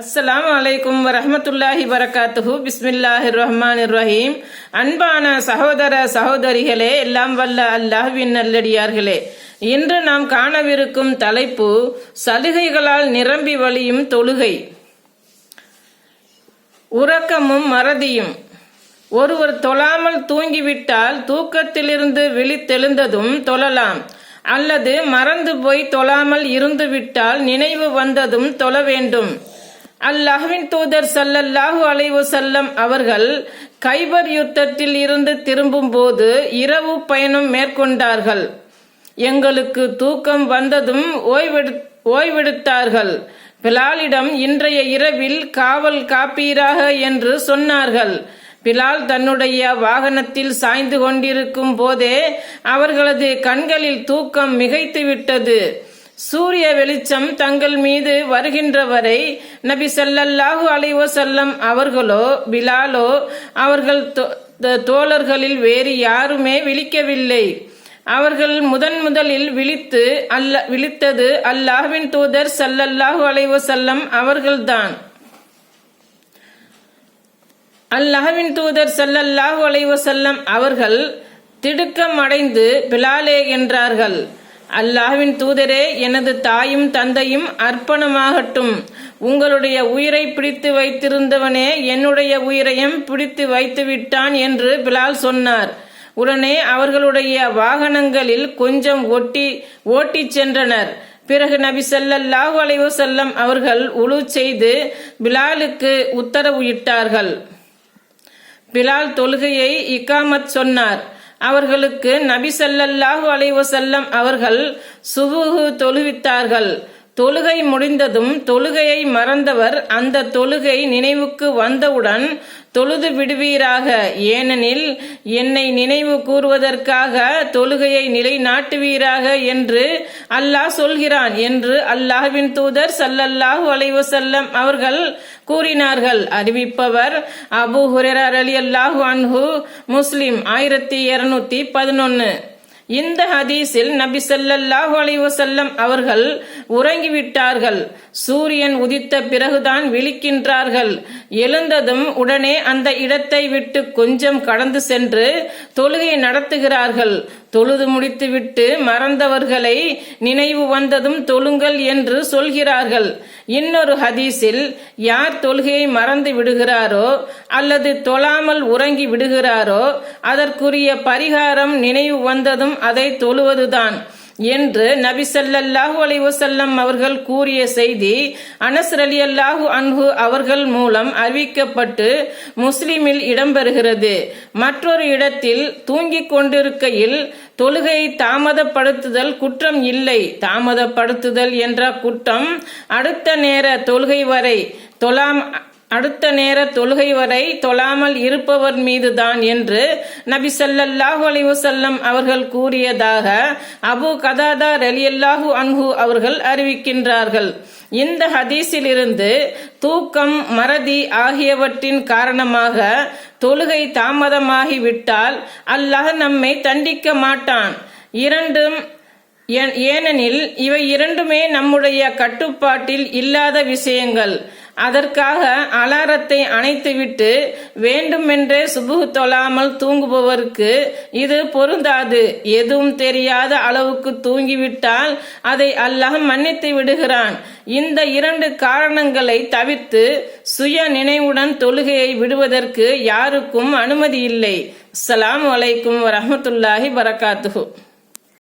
அஸ்ஸலாம் அலைக்கும் வரஹமத்துல்லாஹி வரகாத்துஹு. பிஸ்மில்லாஹி ரஹ்மான் ரஹீம் அன்பான சகோதர சகோதரிகளே எல்லாம் வல்ல அல்லாஹ்வின் நல்லடியார்களே. இன்று நாம் காணவிருக்கும் தலைப்பு சலுகைகளால் நிரம்பி வழியும் தொழுகை. உறக்கமும் மறதியும். ஒருவர் தொழாமல் தூங்கிவிட்டால் தூக்கத்திலிருந்து விழித்தெழுந்ததும் தொழலாம். அல்லது மறந்து போய் தொழாமல் இருந்துவிட்டால் நினைவு வந்ததும் தொழ வேண்டும். அல்லாஹுவின் தூதர் சல்லல்லாஹு அலைவு செல்லம் அவர்கள் கைபர் யுத்தத்தில் இருந்து திரும்பும் போது இரவு பயணம் மேற்கொண்டார்கள். எங்களுக்கு தூக்கம் வந்ததும் ஓய்வெடு ஓய்வெடுத்தார்கள். பிலாலிடம் இன்றைய இரவில் காவல் காப்பீராக என்று சொன்னார்கள். பிலால் தன்னுடைய வாகனத்தில் சாய்ந்து கொண்டிருக்கும் போதே அவர்களது கண்களில் தூக்கம் மிகைத்து விட்டது சூரிய வெளிச்சம் தங்கள் மீது வருகின்ற வரை நபி சல்லல்லாஹு அலைஹி செல்லம் அவர்களோ பிலாலோ அவர்கள் தோ- தோழர்களில் வேறு யாருமே விழிக்கவில்லை. அவர்கள் முதன் முதலில் விழித்து அல்ல விழித்தது அல்லாஹ்வின் தூதர் சல்லல்லாஹு அலைஹி செல்லம் அவர்கள்தான். அல்லாஹ்வின் தூதர் சல்லல்லாஹு அலைஹி செல்லம் அவர்கள் திடுக்கம் அடைந்து பிலாலே என்றார்கள். அல்லாஹ்வின் தூதரே எனது தாயும் தந்தையும் அர்ப்பணமாகட்டும். உங்களுடைய உயிரை பிடித்து வைத்திருந்தவனே என்னுடைய உயிரையும் பிடித்து வைத்து விட்டான் என்று பிலால் சொன்னார். உடனே அவர்களுடைய வாகனங்களில் கொஞ்சம் ஒட்டி ஓட்டிச் சென்றனர். பிறகு நபி ஸல்லல்லாஹு அலைவு செல்லம் அவர்கள் உழு செய்து பிலாலுக்கு உத்தரவு இட்டார்கள். பிலால் தொழுகையை இக்காமத் சொன்னார். அவர்களுக்கு நபி சல்லல்லாஹு அலைவசல்லம் அவர்கள் சுபுகு தொழுவித்தார்கள் தொழுகை முடிந்ததும் தொழுகையை மறந்தவர் அந்த தொழுகை நினைவுக்கு வந்தவுடன் தொழுது விடுவீராக. ஏனெனில் என்னை நினைவு கூறுவதற்காக தொழுகையை நிலைநாட்டுவீராக என்று அல்லாஹ் சொல்கிறான் என்று அல்லாஹ்வின் தூதர் சல்லல்லாஹு அலைவசல்லம் அவர்கள் கூறினார்கள். அறிவிப்பவர் அபு ஹுரர் அலி அல்லாஹு அன்ஹு முஸ்லிம் ஆயிரத்தி இருநூத்தி பதினொன்னு. இந்த ஹதீஸில் நபி ஸல்லல்லாஹு அலைவசல்லம் அவர்கள் உறங்கிவிட்டார்கள். சூரியன் உதித்த பிறகுதான் விழிக்கின்றார்கள். எழுந்ததும் உடனே அந்த இடத்தை விட்டு கொஞ்சம் கடந்து சென்று தொழுகை நடத்துகிறார்கள். தொழுது முடித்துவிட்டு மறந்தவர்களை நினைவு வந்ததும் தொழுங்கள் என்று சொல்கிறார்கள். இன்னொரு ஹதீஸில் யார் தொழுகையை மறந்து விடுகிறாரோ அல்லது தொழாமல் உறங்கி விடுகிறாரோ அதற்குரிய பரிகாரம் நினைவு வந்ததும் அதை தொழுவதுதான். என்று நபி ஸல்லல்லாஹு அலைஹி அவர்கள் கூறிய செய்தி அனஸ் ரலியல்லாஹு அன்ஹு அவர்கள் மூலம் அறிவிக்கப்பட்டு முஸ்லிமில் இடம்பெறுகிறது. மற்றொரு இடத்தில் தூங்கிக் கொண்டிருக்கையில் தொழுகையை தாமதப்படுத்துதல் குற்றம் இல்லை. தாமதப்படுத்துதல் என்ற குற்றம் அடுத்த நேர தொழுகை வரை தொலாம் அடுத்த நேர தொழுகை வரை தொழாமல் இருப்பவர் மீதுதான் என்று நபி ஸல்லல்லாஹு அலிவசல்லம் அவர்கள் கூறியதாக அபு கதாதா ரலியல்லாஹு அன்ஹு அவர்கள் அறிவிக்கின்றார்கள். இந்த ஹதீஸிலிருந்து தூக்கம் மறதி ஆகியவற்றின் காரணமாக தொழுகை தாமதமாகிவிட்டால் அல்லாஹ் நம்மை தண்டிக்க மாட்டான். இரண்டும் ஏனெனில் இவை இரண்டுமே நம்முடைய கட்டுப்பாட்டில் இல்லாத விஷயங்கள். அதற்காக அலாரத்தை அணைத்துவிட்டு வேண்டுமென்றே சுபுகு தொழாமல் தூங்குபவருக்கு இது பொருந்தாது. எதுவும் தெரியாத அளவுக்கு தூங்கிவிட்டால் அதை அல்லாஹ் மன்னித்து விடுகிறான். இந்த இரண்டு காரணங்களை தவிர்த்து சுய நினைவுடன் தொழுகையை விடுவதற்கு யாருக்கும் அனுமதி இல்லை. அஸ்ஸலாமு வலைக்கும் வரமத்துல்லாஹி வரகாத்துஹு